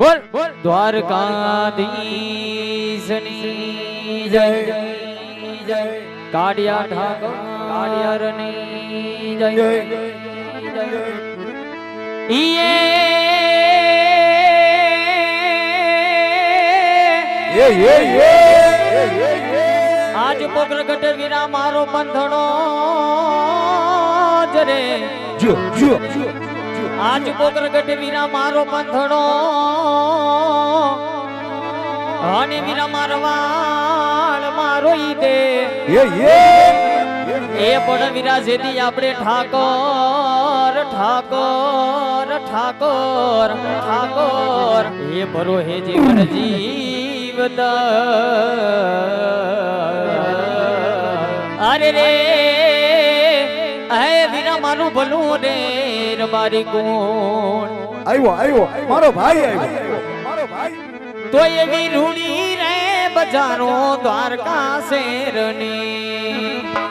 બોલ બોલ દ્વારકાધીશની જય જય કાળિયા ઠાકર કાળિયારની જય ઈએ એ એ એ આજ પોકરગઢ વીરા મારો બંધણો જરે જો જો આજ પોકરગઢ વીરા મારો પંથડો અને વીરા મારવાળ મારો ઈ દે. એ પણ વીરા જેથી આપણે ઠાકોર ઠાકોર ઠાકોર ઠાકોર. એ ભરો હે જીવન જીવતા અરે રે. વીરા મારું ભલું રે મારી ગુણ આવ્યો આવ્યો. મારો ભાઈ આવ્યો. મારો ભાઈ. તો એવી રૂણી રે બજારો દ્વારકા શેરની.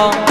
વારી તો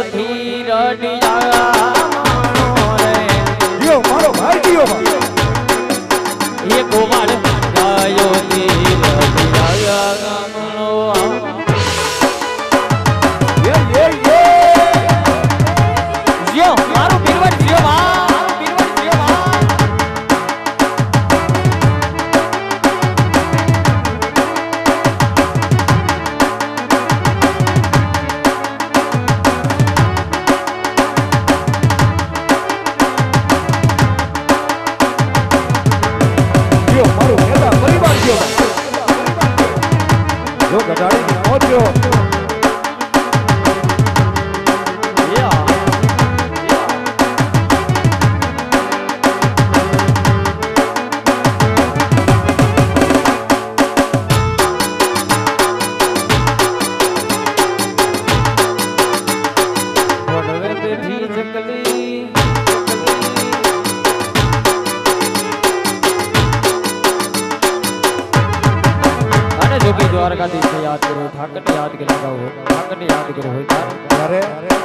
ચોથી રડિયા દ્વારકાધીશ યાદ કરો ઠાકર યાદ કરો ઠાકર યાદ કરો હોય ત્યારે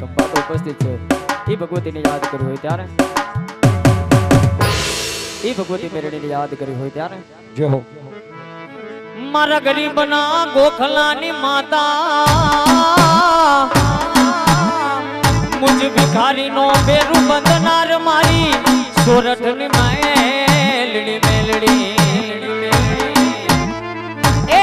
ધબ્બાકો ઉપસ્થિત છે. એ ભગવતીને યાદ કરી હોય ત્યારે. એ ભગવતી મેરડીને યાદ કરી હોય ત્યારે. જો મારા ગરીબના ગોખલાની માતા મુજ ભિખારીનો બેરું બંધનાર મારી સોરઠની મેલડી મેલડી. એ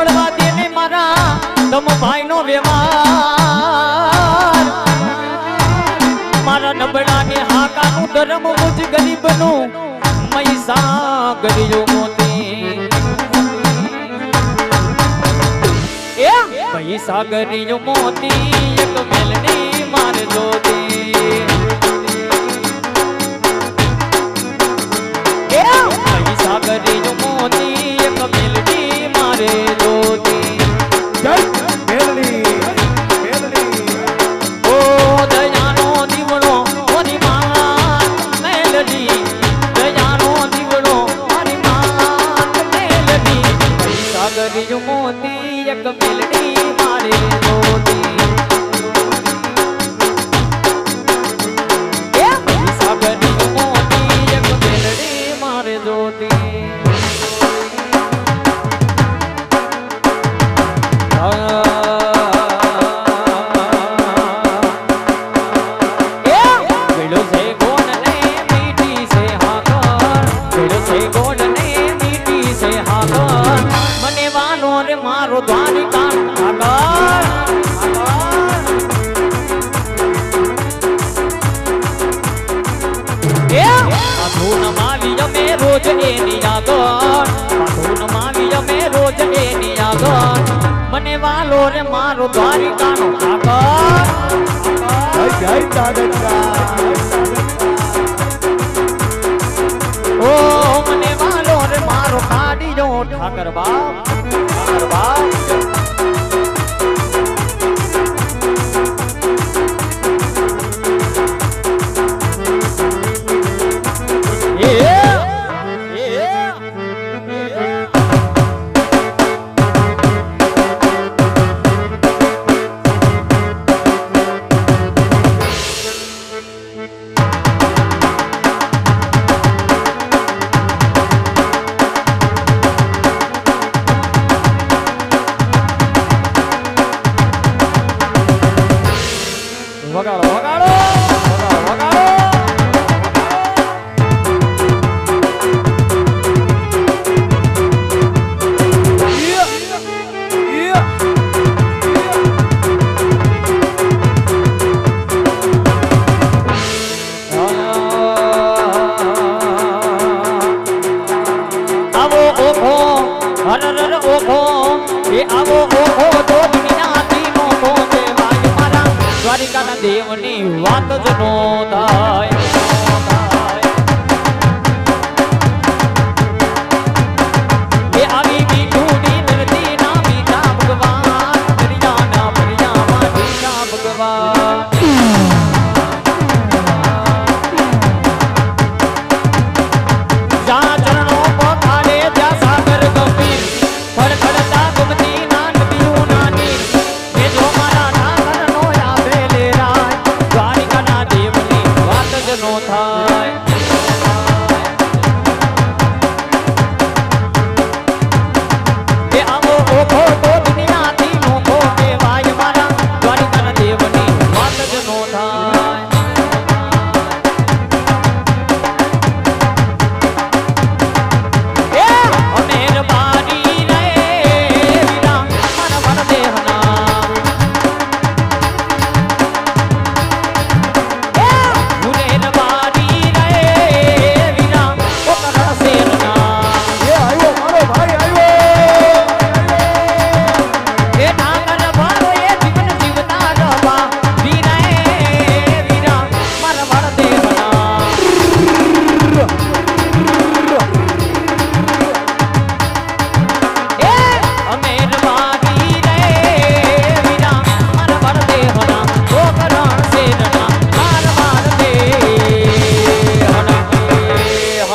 સાંભળવા દે ને મારા તમ ભાઈ નો વ્યવહાર. મારા નબળા ને હાકા નું ધર્મ મુજ ગરીબનું મૈસા ગરીયો મોતી એ પૈસા ગરીયો મોતી એક મેલડી માર દો દે વાલો રે મારો દ્વારિકાનો કાકા જય દાદા ઓ મને વાલો રે મારો કાઢી જો ઠાકર બાપ.